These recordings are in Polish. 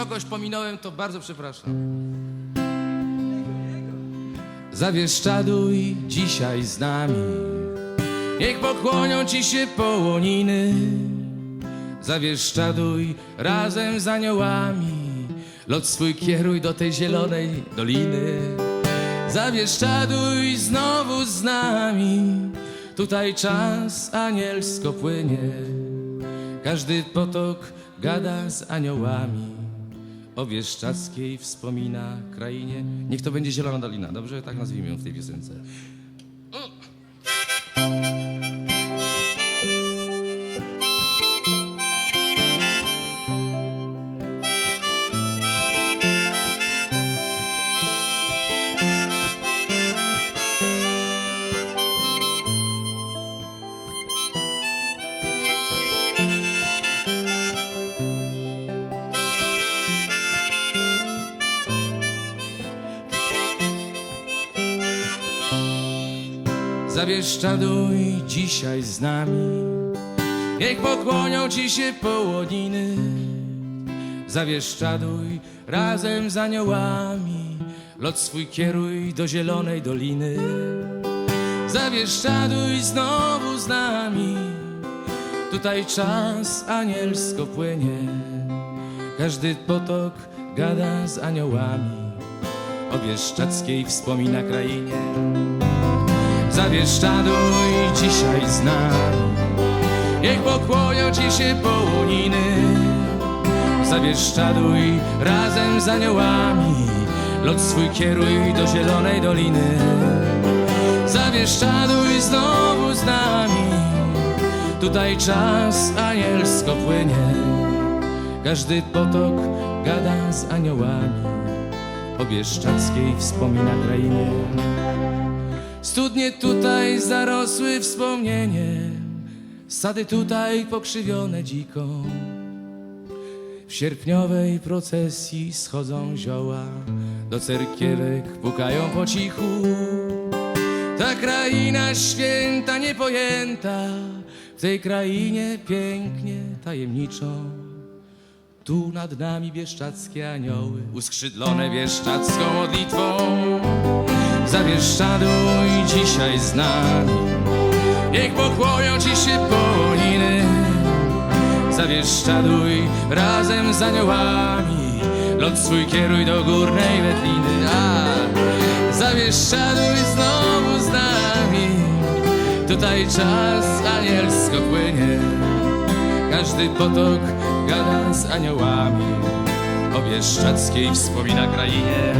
kogoś pominąłem, to bardzo przepraszam. Zawieszczaduj dzisiaj z nami, niech pokłonią ci się połoniny. Zawieszczaduj razem z aniołami, lot swój kieruj do tej zielonej doliny. Zawieszczaduj znowu z nami, tutaj czas anielsko płynie. Każdy potok gada z aniołami. O Wieszczackiej wspomina krainie. Niech to będzie Zielona Dolina, dobrze? Tak nazwijmy ją w tej piosence. Zawieszczaduj dzisiaj z nami, niech pokłonią ci się połoniny. Zawieszczaduj razem z aniołami, lot swój kieruj do zielonej doliny. Zawieszczaduj znowu z nami, tutaj czas anielsko płynie. Każdy potok gada z aniołami, o Bieszczackiej wspomina krainie. Zawieszczaduj dzisiaj z nami Niech pokłonią ci się połoniny. Zawieszczaduj razem z aniołami Lot swój kieruj do zielonej doliny. Zawieszczaduj znowu z nami. Tutaj czas anielsko płynie. Każdy potok gada z aniołami. O Bieszczackiej wspomina krainie Studnie tutaj zarosły wspomnieniem, sady tutaj pokrzywione dziko. W sierpniowej procesji schodzą zioła, do cerkiewek pukają po cichu. Ta kraina święta, niepojęta, w tej krainie pięknie, tajemniczo. Tu nad nami bieszczackie anioły, uskrzydlone bieszczacką modlitwą. Zawieszczaduj dzisiaj z nami. Niech pokłonią ci się połoniny Zawieszczaduj razem z aniołami. Lot swój kieruj do górnej Wetliny. A, Zawieszczaduj znowu z nami. Tutaj czas anielsko płynie. Każdy potok gada z aniołami. O Bieszczackiej wspomina krainie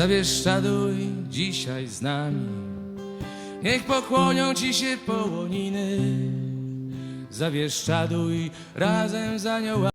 Zawieszczaduj dzisiaj z nami. Niech pokłonią ci się połoniny. Zawieszczaduj razem z aniołami